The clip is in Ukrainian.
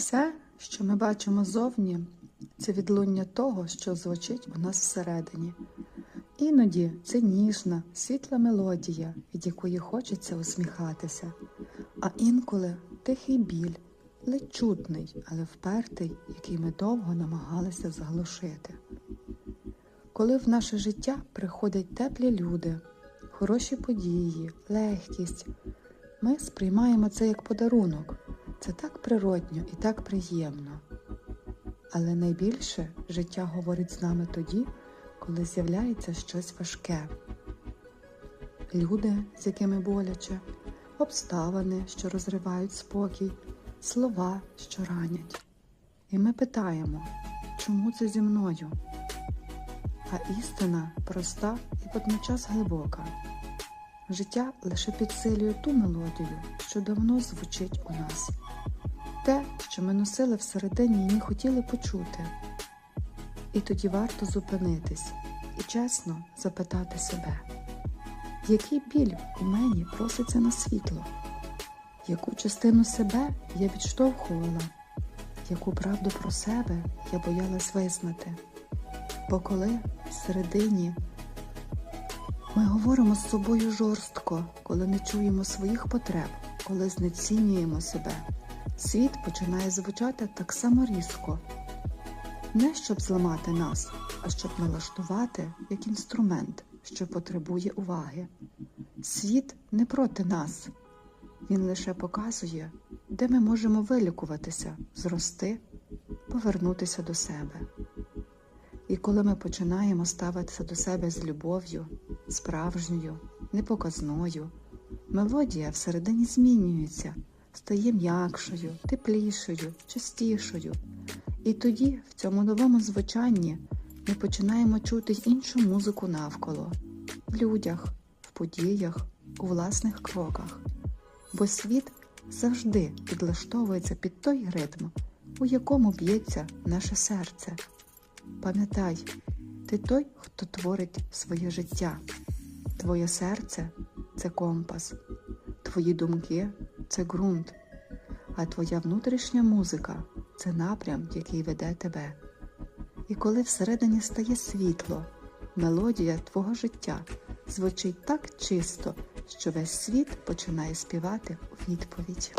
Все, що ми бачимо зовні, це відлуння того, що звучить у нас всередині. Іноді це ніжна, світла мелодія, від якої хочеться усміхатися, а інколи тихий біль, ледь чутний, але впертий, який ми довго намагалися заглушити. Коли в наше життя приходять теплі люди, хороші події, легкість, ми сприймаємо це як подарунок. Це так природньо і так приємно. Але найбільше життя говорить з нами тоді, коли з'являється щось важке. Люди, з якими боляче, обставини, що розривають спокій, слова, що ранять. І ми питаємо, чому це зі мною? А істина проста і водночас глибока. Життя лише підсилює ту мелодію, що давно звучить у нас, те, що ми носили всередині і не хотіли почути. І тоді варто зупинитись і чесно запитати себе, який біль у мені проситься на світло, яку частину себе я відштовхувала, яку правду про себе я боялась визнати. Бо коли всередині ми говоримо з собою жорстко, коли не чуємо своїх потреб, коли знецінюємо себе. Світ починає звучати так само різко, не щоб зламати нас, а щоб налаштувати як інструмент, що потребує уваги. Світ не проти нас, він лише показує, де ми можемо вилікуватися, зрости, повернутися до себе. І коли ми починаємо ставитися до себе з любов'ю, справжньою, непоказною, мелодія всередині змінюється, стає м'якшою, теплішою, частішою. І тоді, в цьому новому звучанні, ми починаємо чути іншу музику навколо, в людях, в подіях, у власних кроках. Бо світ завжди підлаштовується під той ритм, у якому б'ється наше серце. Пам'ятай, ти той, хто творить своє життя. Твоє серце це компас, твої думки це ґрунт, а твоя внутрішня музика це напрям, який веде тебе. І коли всередині стає світло, мелодія твого життя звучить так чисто, що весь світ починає співати у відповідь.